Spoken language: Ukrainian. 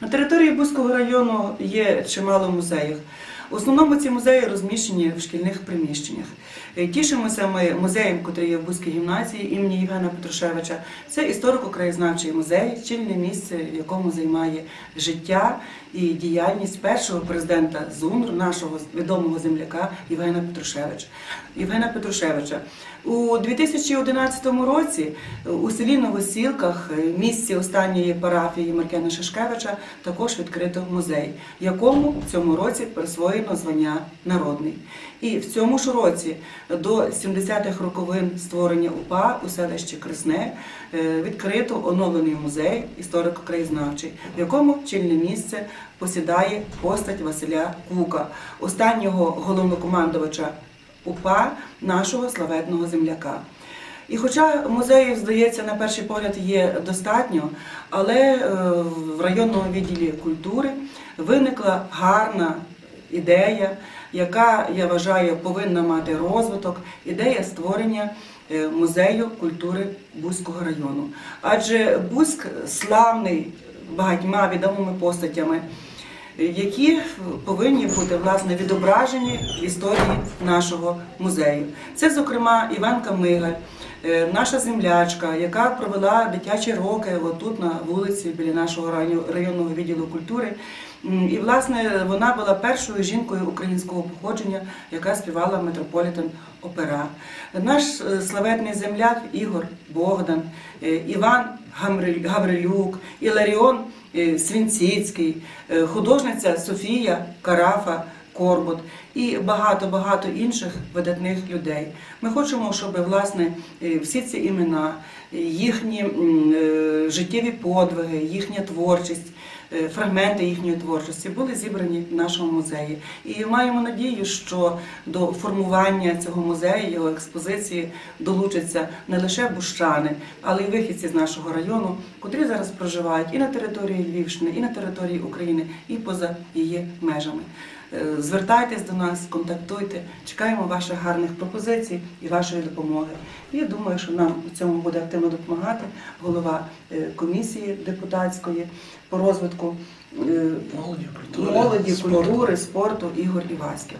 На території Бузького району є чимало музеїв. В основному ці музеї розміщені в шкільних приміщеннях. Е, Тішимося ми музеєм, який є в Бузькій гімназії імені Євгена Петрушевича. Це історико-краєзнавчий музей, чільне місце, в якому займає життя і діяльність першого президента ЗУНР, нашого відомого земляка Євгена Петрушевича. Євгена Петрушевича. У 2011 році у селі Новосілках, е, місці останньої парафії Маркена Шишкевича, також відкрито музей, якому в цьому році присвоєно звання народний. І в цьому ж році до 70-х роковин створення УПА у селищі Кресне е, відкрито оновлений музей історико-краєзнавчий, в якому чільне місце посідає постать Василя Кука, останнього головнокомандувача УПА нашого славетного земляка. І хоча музеїв, здається, на перший погляд є достатньо, але е, в районному відділі культури виникла гарна ідея, яка, я вважаю, повинна мати розвиток, ідея створення е, музею культури Бузького району. Адже Бузьк славний багатьма відомими постатями які повинні бути власне відображені в історії нашого музею. Це, зокрема, Іванка Мигаль, е, наша землячка, яка провела дитячі роки отут на вулиці біля нашого районного відділу культури. І, власне, вона була першою жінкою українського походження, яка співала метрополітен опера. Наш е, славетний земляк Ігор Богдан, е, Іван Гаврилюк, Іларіон е, Свінціцький, е, художниця Софія Карафа. Корбут і багато-багато інших видатних людей. Ми хочемо, щоб власне е, всі ці імена, е, їхні е, життєві подвиги, їхня творчість, фрагменти їхньої творчості були зібрані в нашому музеї. І маємо надію, що до формування цього музею, його експозиції долучаться не лише бущани, але й вихідці з нашого району, котрі зараз проживають і на території Львівщини, і на території України, і поза її межами. Е, Звертайтесь до нас, контактуйте, чекаємо ваших гарних пропозицій і вашої допомоги. Я думаю, що нам у цьому буде активно допомагати голова е, комісії депутатської по розвитку е, Молоді, культури, молоді, культури, спорту Ігор Іваськів.